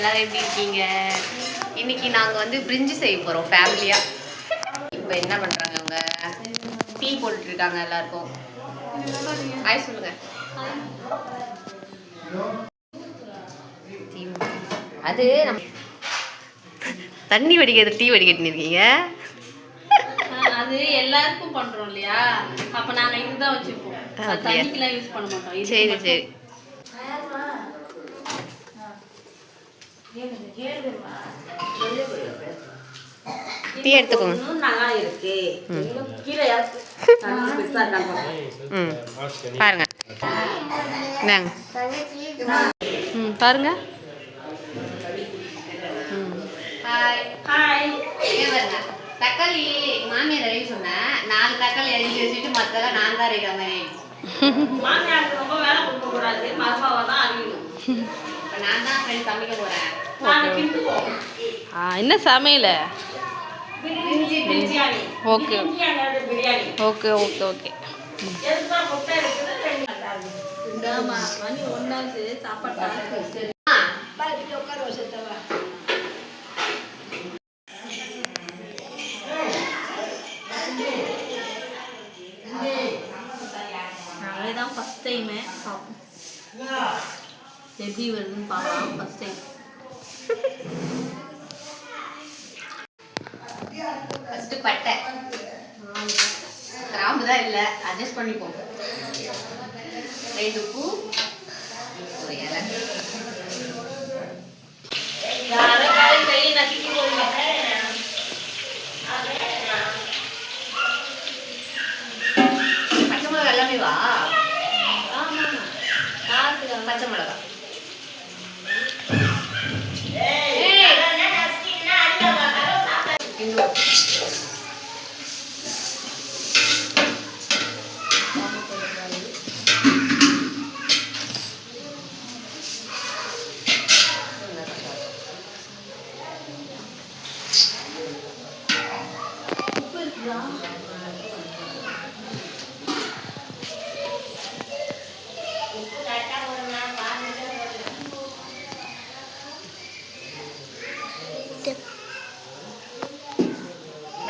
எல்லாரும் எப்படி இருக்கீங்க? இன்னைக்கு நாங்கள் வந்து பிரிஞ்சு செய்ய போகிறோம் ஃபேமிலியாக இப்போ என்ன பண்ணுறாங்க அவங்க டீ போட்டுட்டு இருக்காங்க எல்லாருக்கும். ஆய் சொல்லுங்க. அது தண்ணி வடிக்கிறது டீ வடிகட்டின்னு இருக்கீங்க அது எல்லாருக்கும் பண்றோம் இல்லையா? அப்ப நாங்க இதுதான் வச்சுப்போம்? தண்ணிக்கெல்லாம் யூஸ் பண்ண மாட்டோம். சரி. சரி. டீ எடுத்துக்கோங்க. நல்லா இருக்கு. பாருங்க. ம் பாருங்க. இந்தாங்க. ம் பாருங்க. தக்காளி மாமியார் அரைக்க சொன்னேன். நாலு தக்காளி அரிஞ்சு வச்சுட்டு மற்றெல்லாம் நான் தான் அரைக்கிற மாதிரி. மாமியாருக்கு ரொம்ப வேலை கொடுக்க கூடாது மருமாவை தான் அறியணும். ஆ என்ன சமையல? ஓகே. Okay okay okay. எதுப்பா முட்டை இருக்குது ரெண்டு நல்லா இருக்கு மணி ஒன்னாவது சாப்பாடு ஆ நாங்களே தான் ஃபஸ்ட் டைமு பார்ப்போம் எப்படி வருதுன்னு பார்க்கலாம் ஃபஸ்ட் டைம் ஃபஸ்ட்டு பட்டை. கிராம்பு தான் இல்லை. அட்ஜஸ்ட் பண்ணிப்போம். ரெண்டு பூ ஒரு இலை.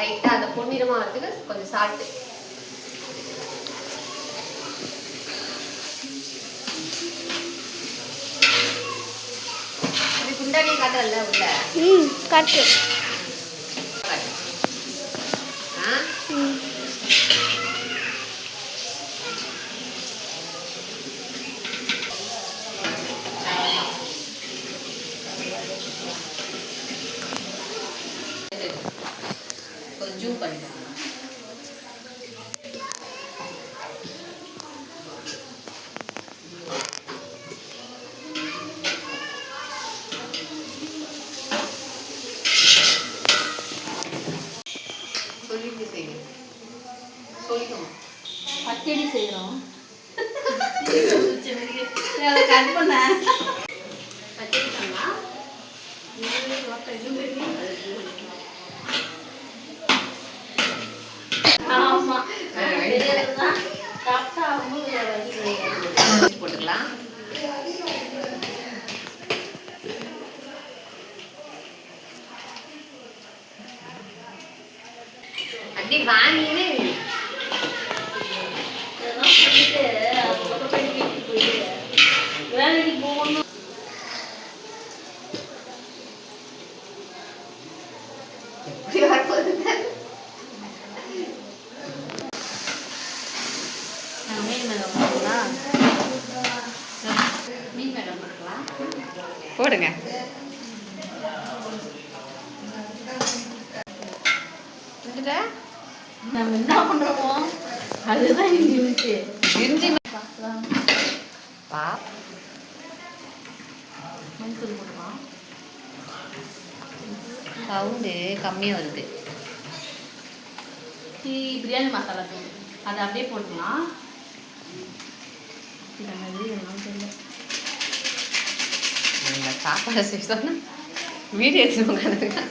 லைட்டாக அந்த பொன்னிறமா வரதுக்கு கொஞ்சம் சால்ட்டு இது குண்டாடியை காட்டல உள்ள? ம் காட்டு. கொஞ்சம் ஜூம் பண்ணு சொல்லிட்டு செய்யுங்க சொல்லிக்கோங்க பச்சடி செய்கிறோம் அதை கட் பண்ண மேடம் போட்டுக்கலாம் போடுங்க. வந்துட்டா? நம்ம என்ன பண்ணுறோமோ அதுதான் இங்கே இருந்துச்சு பிரிஞ்சி பா. மஞ்சள் போட்டுக்கலாம் சவுண்டு கம்மியாக வருது. டீ பிரியாணி மசாலா தூள். அதை அப்படியே போட்டுக்கலாம். சாப்பாடு செய்ய சொன்னா வீடியோ எடுத்து உட்காந்துருக்கேன்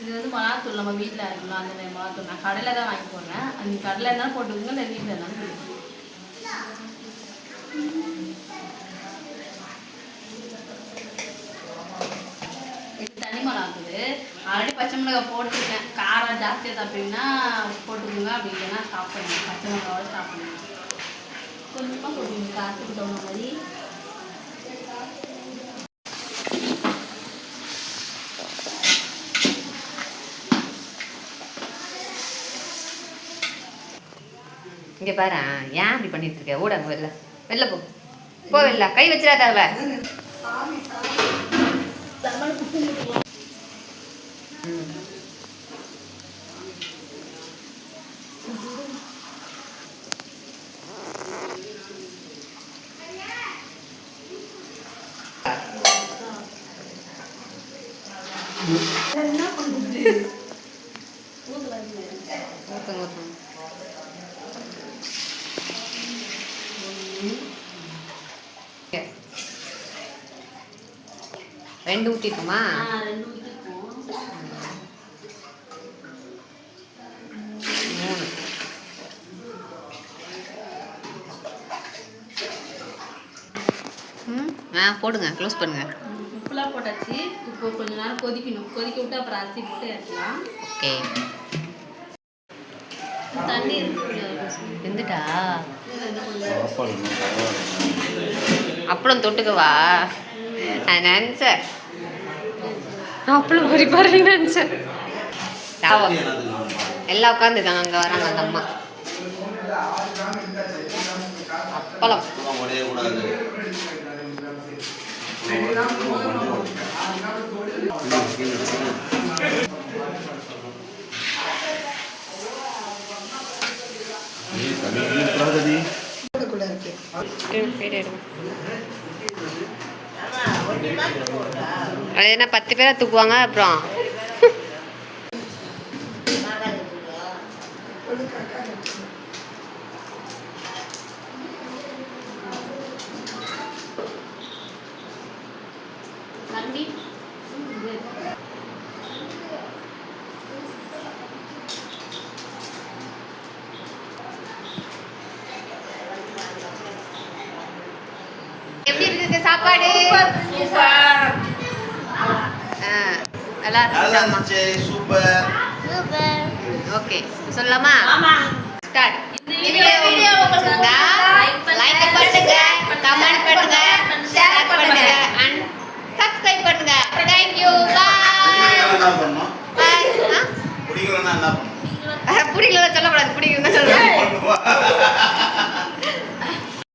இது வந்து மிளகாத்தூள் நம்ம வீட்டில் இருக்கணும் அந்த மாதிரி மிளகாத்தூள் நான் கடையில் தான் வாங்கி போடுறேன். அந்த கடையில் இருந்தாலும் போட்டுக்கோங்க இல்லை வீட்டில் இருந்தாலும் போட்டுக்கோங்க. இது தனி மிளகாத்தூள் ஆல்ரெடி பச்சை மிளகாய் போட்டுருக்கேன். காரம் ஜாஸ்தியாக சாப்பிட்டீங்கன்னா போட்டுக்கோங்க அப்படி இல்லைன்னா சாப்பிடுங்க பச்சை மிளகாவோட சாப்பிடுங்க கொஞ்சமாக போட்டுக்கோங்க. காசுக்கு தகுந்த மாதிரி. இங்கே பாரு ஏன் அப்படி பண்ணிட்டு இருக்க? ஓடாங்க வெளில. வெளில போ. போ வெளில. கை வச்சிடாத அவ என்ன பண்ணுது ஊத்துங்க இங்க. ரெண்டு ஊற்றிக்கும் மூணு. ம்? ஆ போடுங்க க்ளோஸ் பண்ணுங்க. உப்புலாம் போட்டாச்சு. இப்போ கொஞ்ச நேரம் கொதிக்கணும். கொதிக்க விட்டு அப்புறம் அரிசி போட்டு இறக்கலாம் ஓகே. தண்ணி இருக்கு வெந்துட்டா? சாப்பாடு அப்பளம் தொட்டுக்கவா? நான் நினச்சேன். அப்பளம் பொறிப்பாருன்னு நினச்சேன். எல்லாம் உட்காந்துருக்காங்க அங்கே வராங்க அந்த அம்மா. அப்பளம். உடையக்கூடாது அது என்ன பத்து பேரை தூக்குவாங்க அப்புறம்? எப்படி இருக்கு? சாப்பாடு? ஆ, நல்லா இருந்துச்சாம்மா சூப்பர் ஓகே சொல்லலாமா? ஸ்டார்ட் இந்த வீடியோ உங்களுக்கு லைக் பண்ணு